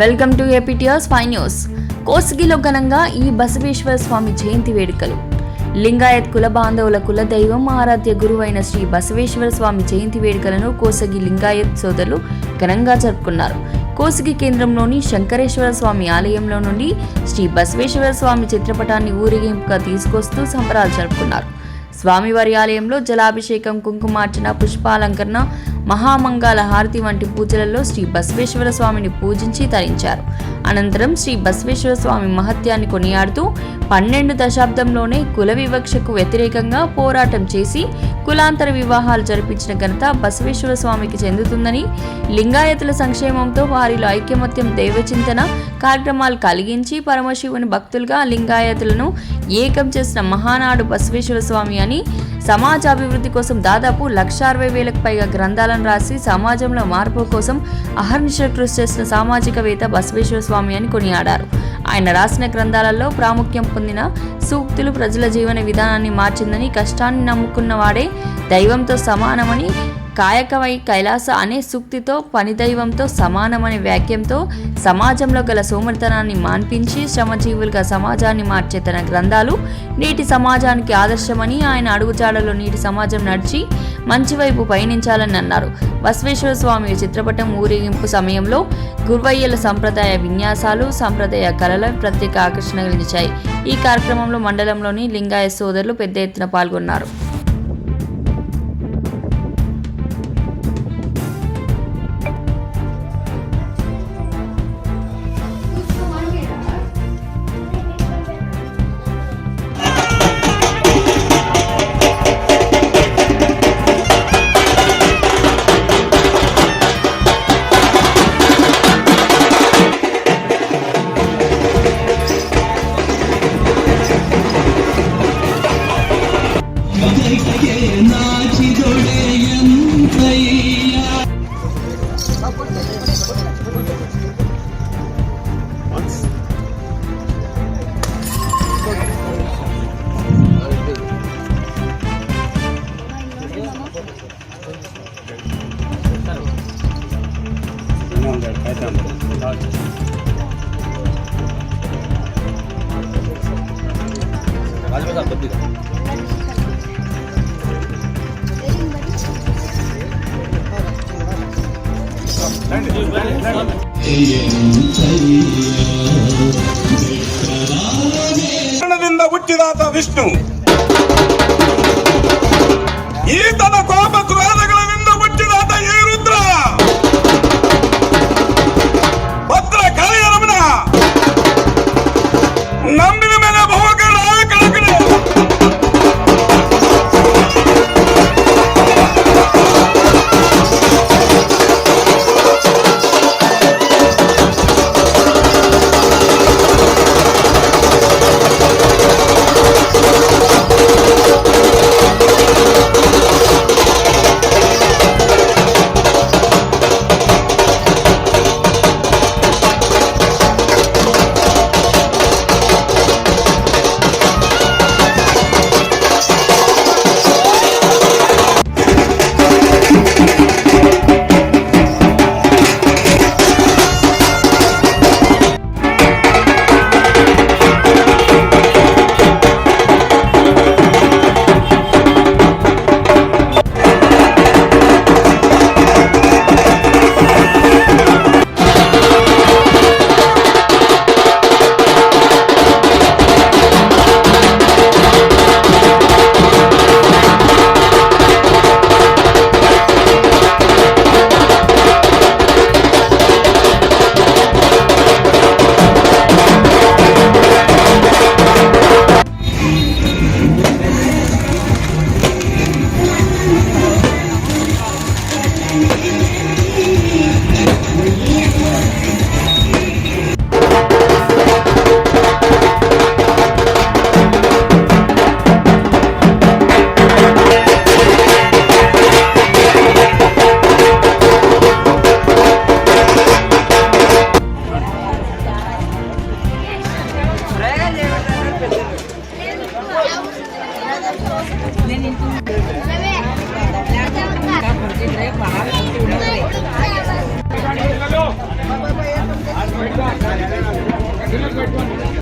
Welcome to APTRS five news. కోసిగిలో ఘనంగా ఈ బసవేశ్వర స్వామి జయంతి వేడుకలు. లింగాయత్ కుల బాంధవుల కుల దైవం ఆరాధ్య గురువైన శ్రీ బసవేశ్వర స్వామి జయంతి వేడుకలను కోసగి లింగాయత్ సోదరులు ఘనంగా జరుపుకున్నారు. కోసిగి కేంద్రంలోని శంకరేశ్వర స్వామి ఆలయంలో నుండి శ్రీ బసవేశ్వర స్వామి చిత్రపటాన్ని ఊరేగింపుగా తీసుకొస్తూ సంబరాలు జరుపుకున్నారు. స్వామివారి ఆలయంలో జలాభిషేకం కుంకుమార్చన పుష్పాలంకరణ మహామంగళ హారతి వంటి పూజలలో శ్రీ బసవేశ్వర స్వామిని పూజించి తరించారు. అనంతరం శ్రీ బసవేశ్వర స్వామి మహత్యాన్ని కొనియాడుతూ పన్నెండు దశాబ్దంలోనే కుల వివక్షకు వ్యతిరేకంగా పోరాటం చేసి కులాంతర వివాహాలు జరిపించిన ఘనత బసవేశ్వర స్వామికి చెందుతుందని లింగాయతుల సంక్షేమంతో వారిలో ఐక్యమత్యం దైవచింతన కార్యక్రమాలు కలిగించి పరమశివుని భక్తులుగా లింగాయతులను ఏకం చేసిన మహానాడు బసవేశ్వర స్వామి అని సమాజ అభివృద్ధి కోసం దాదాపు లక్ష అరవై వేలకు పైగా గ్రంథాలను రాసి సమాజంలో మార్పు కోసం అహర్నిశ కృషి చేసిన సామాజికవేత్త బసవేశ్వర స్వామి అని కొనియాడారు. ఆయన రాసిన గ్రంథాలలో ప్రాముఖ్యం పొందిన సూక్తులు ప్రజల జీవన విధానాన్ని మార్చిందని కష్టాన్ని నమ్ముకున్న వాడే దైవంతో సమానమని కాయకవై కైలాస అనే సూక్తితో పని దైవంతో సమానమనే వాక్యంతో సమాజంలో గల సోమరితనాన్ని మాన్పించి శ్రమజీవులుగా సమాజాన్ని మార్చే తన గ్రంథాలు నేటి సమాజానికి ఆదర్శమని ఆయన అడుగుజాడలో నేటి సమాజం నడిచి మంచివైపు పయనించాలని అన్నారు. బసవేశ్వర స్వామి చిత్రపటం ఊరేగింపు సమయంలో గుర్వయ్యల సంప్రదాయ విన్యాసాలు సంప్రదాయ కళల ప్రత్యేక ఆకర్షణ నిలిచాయి ఈ కార్యక్రమంలో మండలంలోని లింగాయ సోదరులు పెద్ద ఎత్తున పాల్గొన్నారు. 不会 ಹುಟ್ಟಿದಾತ ವಿಷ್ಣು